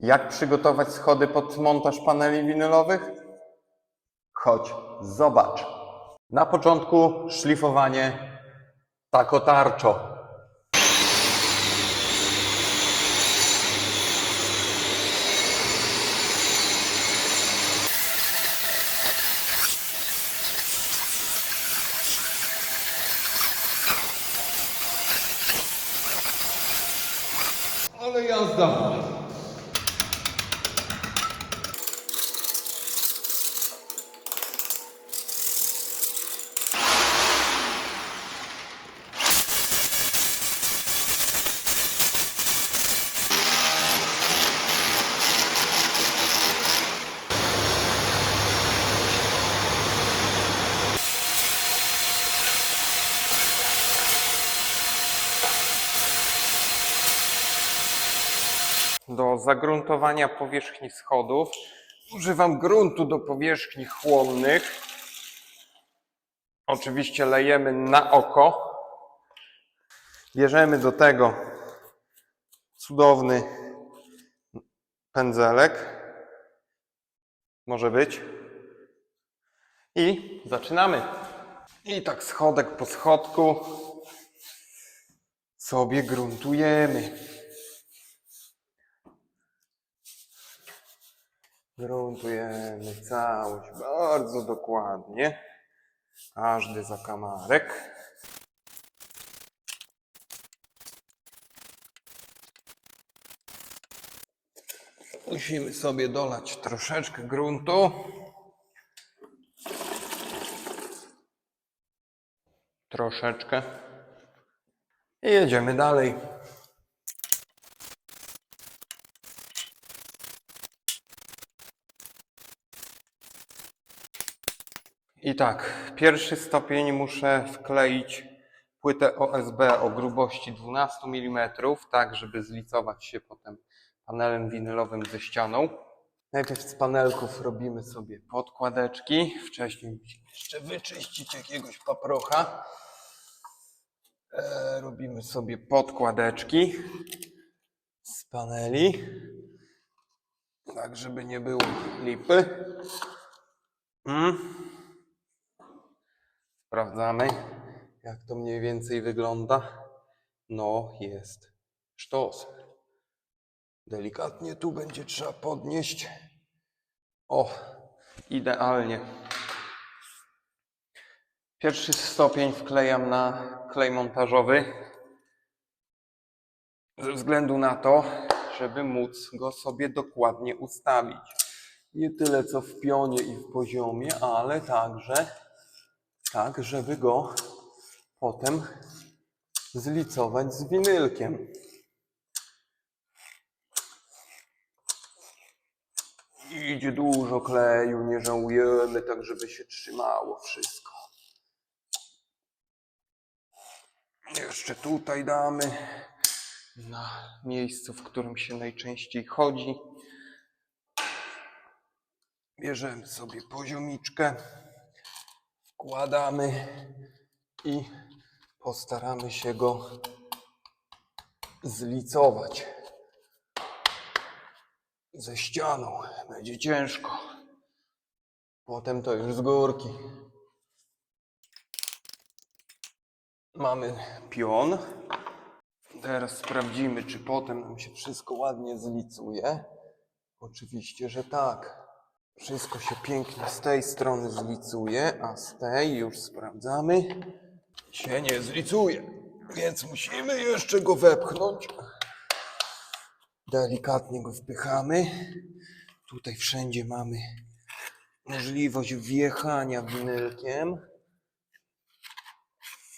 Jak przygotować schody pod montaż paneli winylowych? Chodź, zobacz. Na początku szlifowanie takotarczo. Ale jazda! Zagruntowania powierzchni schodów używam gruntu do powierzchni chłonnych. Oczywiście lejemy na oko. Bierzemy do tego cudowny pędzelek. Może być. I zaczynamy. I tak schodek po schodku sobie gruntujemy. Gruntujemy całość bardzo dokładnie. Każdy zakamarek. Musimy sobie dolać troszeczkę gruntu. Troszeczkę. I jedziemy dalej. I tak, pierwszy stopień muszę wkleić płytę OSB o grubości 12 mm, tak żeby zlicować się potem panelem winylowym ze ścianą. Najpierw z panelków robimy sobie podkładeczki. Wcześniej musimy jeszcze wyczyścić jakiegoś paprocha. E, robimy sobie podkładeczki z paneli, tak żeby nie było lipy. Mm. Sprawdzamy, jak to mniej więcej wygląda. No, jest sztos. Delikatnie tu będzie trzeba podnieść. O, idealnie. Pierwszy stopień wklejam na klej montażowy. Ze względu na to, żeby móc go sobie dokładnie ustawić. Nie tyle co w pionie i w poziomie, ale także tak, żeby go potem zlicować z winylkiem. Idzie dużo kleju, nie żałujemy, tak żeby się trzymało wszystko. Jeszcze tutaj damy na miejscu, w którym się najczęściej chodzi. Bierzemy sobie poziomiczkę wkładamy i postaramy się go zlicować ze ścianą. Będzie ciężko. Potem to już z górki. Mamy pion. Teraz sprawdzimy, czy potem nam się wszystko ładnie zlicuje. Oczywiście, że tak. Wszystko się pięknie z tej strony zlicuje, a z tej już sprawdzamy. Się nie zlicuje, więc musimy jeszcze go wepchnąć. Delikatnie go wpychamy. Tutaj wszędzie mamy możliwość wjechania winylkiem.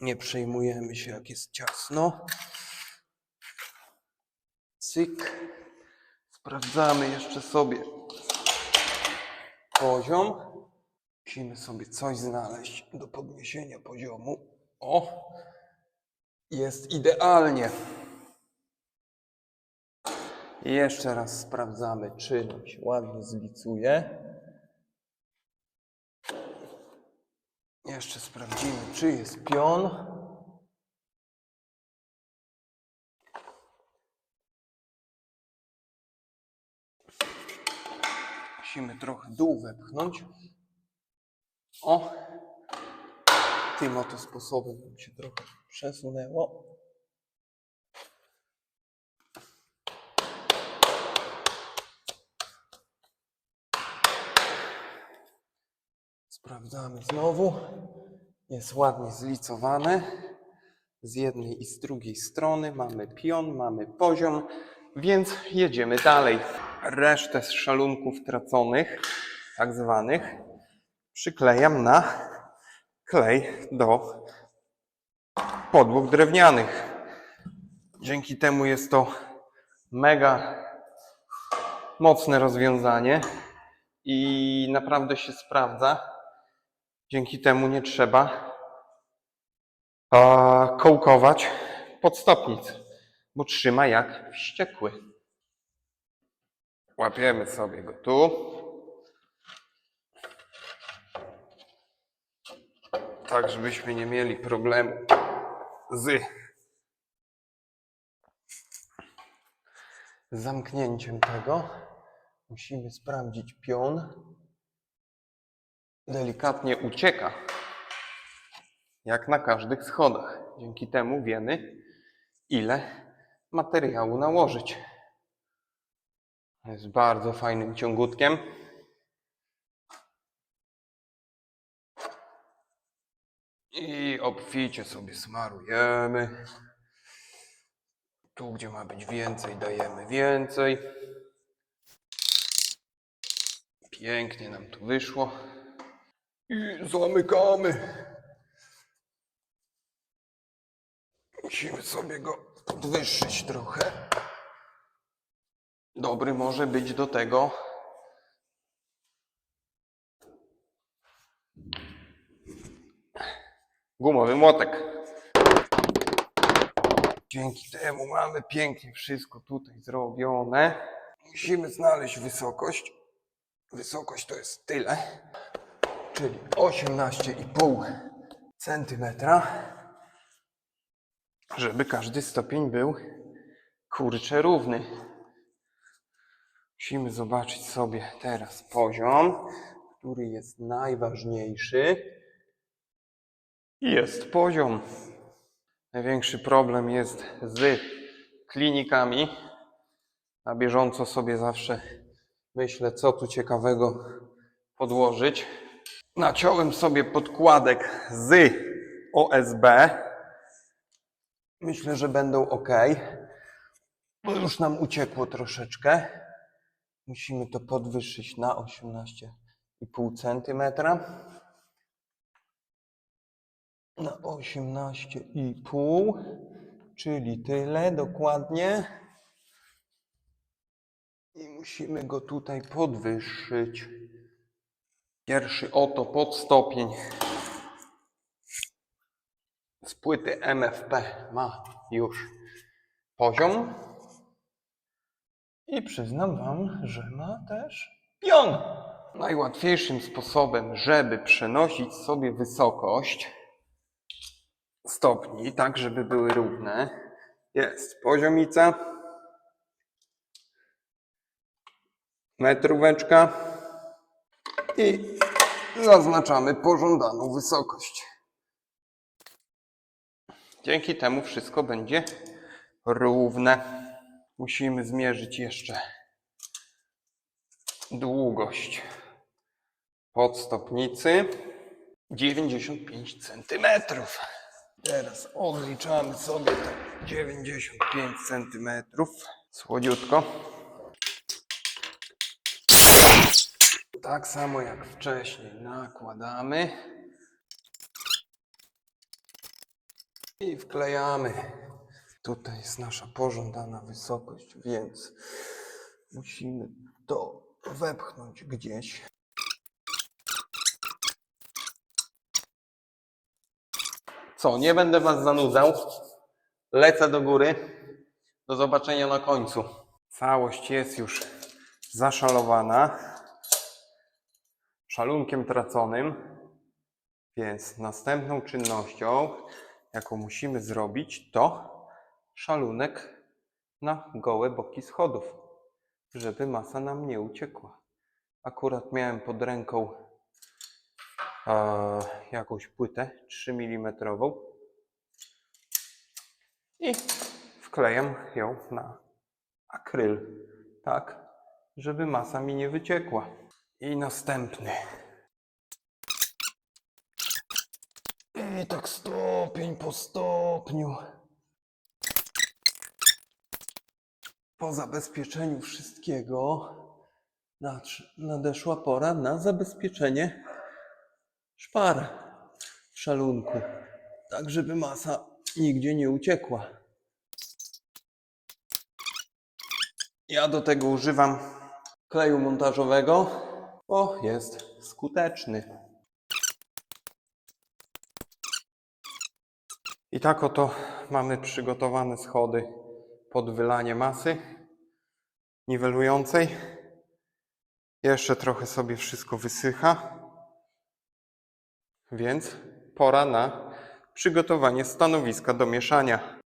Nie przejmujemy się, jak jest ciasno. Cyk. Sprawdzamy jeszcze sobie poziom. Musimy sobie coś znaleźć do podniesienia poziomu. O! Jest idealnie. Jeszcze raz sprawdzamy, czy nam się ładnie zlicuje. Jeszcze sprawdzimy, czy jest pion. Musimy trochę dół wepchnąć. O! Tym oto sposobem się trochę przesunęło. Sprawdzamy znowu. Jest ładnie zlicowane. Z jednej i z drugiej strony mamy pion, mamy poziom, więc jedziemy dalej. Resztę z szalunków traconych, tak zwanych, przyklejam na klej do podłóg drewnianych. Dzięki temu jest to mega mocne rozwiązanie i naprawdę się sprawdza. Dzięki temu nie trzeba kołkować podstopnic, bo trzyma jak wściekły. Łapiemy sobie go tu. Tak, żebyśmy nie mieli problemu z zamknięciem tego. Musimy sprawdzić pion. Delikatnie ucieka. Jak na każdych schodach. Dzięki temu wiemy, ile materiału nałożyć. Jest bardzo fajnym ciągutkiem. I obficie sobie smarujemy. Tu, gdzie ma być więcej, dajemy więcej. Pięknie nam to wyszło. I zamykamy. Musimy sobie go podwyższyć trochę. Dobry może być do tego gumowy młotek. Dzięki temu mamy pięknie wszystko tutaj zrobione. Musimy znaleźć wysokość. Wysokość to jest tyle, czyli 18,5 centymetra, żeby każdy stopień był kurczę równy. Musimy zobaczyć sobie teraz poziom, który jest najważniejszy. Jest poziom. Największy problem jest z klinikami. Na bieżąco sobie zawsze myślę, co tu ciekawego podłożyć. Naciąłem sobie podkładek z OSB. Myślę, że będą ok. Bo już nam uciekło troszeczkę. Musimy to podwyższyć na 18,5 cm. Na 18,5, czyli tyle dokładnie. I musimy go tutaj podwyższyć. Pierwszy oto podstopień z płyty MFP ma już poziom. I przyznam Wam, że ma też pion. Najłatwiejszym sposobem, żeby przenosić sobie wysokość stopni, tak żeby były równe, jest poziomica, metróweczka i zaznaczamy pożądaną wysokość. Dzięki temu wszystko będzie równe. Musimy zmierzyć jeszcze długość podstopnicy 95 cm. Teraz odliczamy sobie te 95 cm. Słodziutko. Tak samo jak wcześniej nakładamy i wklejamy. Tutaj jest nasza pożądana wysokość, więc musimy to wepchnąć gdzieś. Co, nie będę Was zanudzał. Lecę do góry. Do zobaczenia na końcu. Całość jest już zaszalowana. Szalunkiem traconym. Więc następną czynnością, jaką musimy zrobić, to szalunek na gołe boki schodów, żeby masa nam nie uciekła. Akurat miałem pod ręką e, jakąś płytę 3 mm i wklejam ją na akryl, tak, żeby masa mi nie wyciekła. I następny. I tak stopień po stopniu. Po zabezpieczeniu wszystkiego nadeszła pora na zabezpieczenie szpar w szalunku, tak żeby masa nigdzie nie uciekła. Ja do tego używam kleju montażowego, bo jest skuteczny. I tak oto mamy przygotowane schody pod wylanie masy niwelującej. Jeszcze trochę sobie wszystko wysycha, więc pora na przygotowanie stanowiska do mieszania.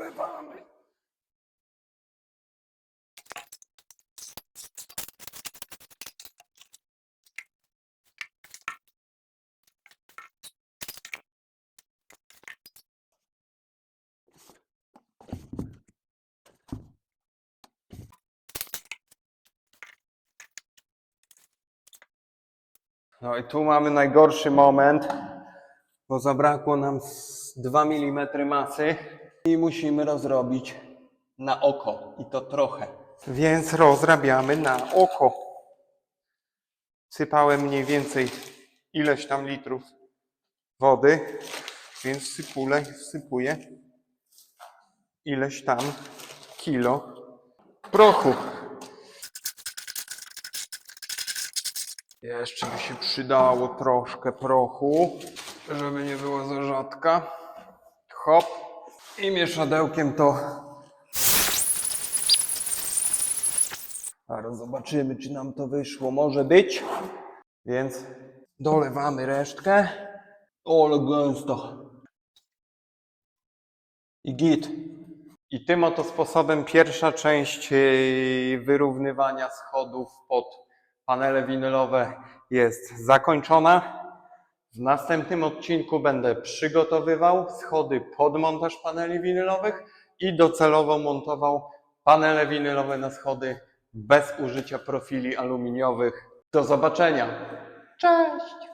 Dolewamy. No i tu mamy najgorszy moment, bo zabrakło nam z 2 mm masy i musimy rozrobić na oko i to trochę. Więc rozrabiamy na oko. Sypałem mniej więcej ileś tam litrów wody, więc sypule, sypuję ileś tam kilo prochu. Jeszcze by się przydało troszkę prochu, żeby nie było za rzadka. Hop. I mieszadełkiem to. Zaraz zobaczymy, czy nam to wyszło. Może być. Więc dolewamy resztkę. Ole gęsto. I git. I tym oto sposobem pierwsza część yy, wyrównywania schodów pod panele winylowe jest zakończona. W następnym odcinku będę przygotowywał schody pod montaż paneli winylowych i docelowo montował panele winylowe na schody bez użycia profili aluminiowych. Do zobaczenia. Cześć!